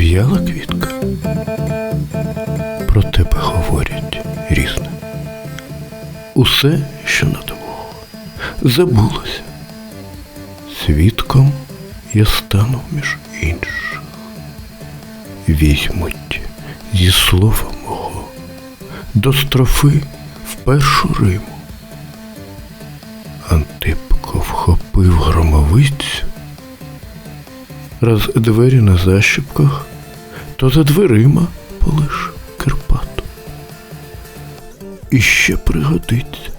Ув'яла квітка, про тебе говорять різне. Усе, що на двох, забулося. Свідком я стану між інших. Візьмуть зі слова мого до строфи в першу Риму. Антипко вхопив громовицю. Раз двері на защіпках то за дверима полиш Кирпату. І ще пригодиться.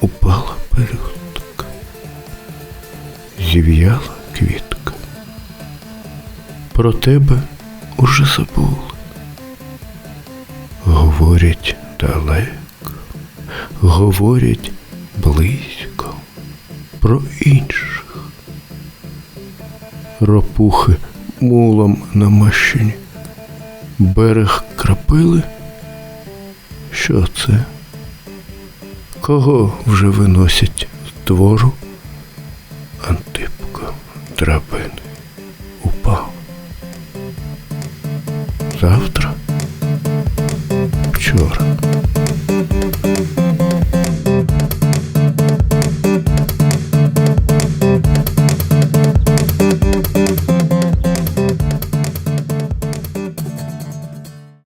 Упала пелюстка, зів'яла квітка. Про тебе уже забули. Говорять далеко, говорять близько про інших. Ропухи мулом намащені, берег крапили. Що це? Кого вже виносять з двору? Антипко драбини упав. Завтра, вчора.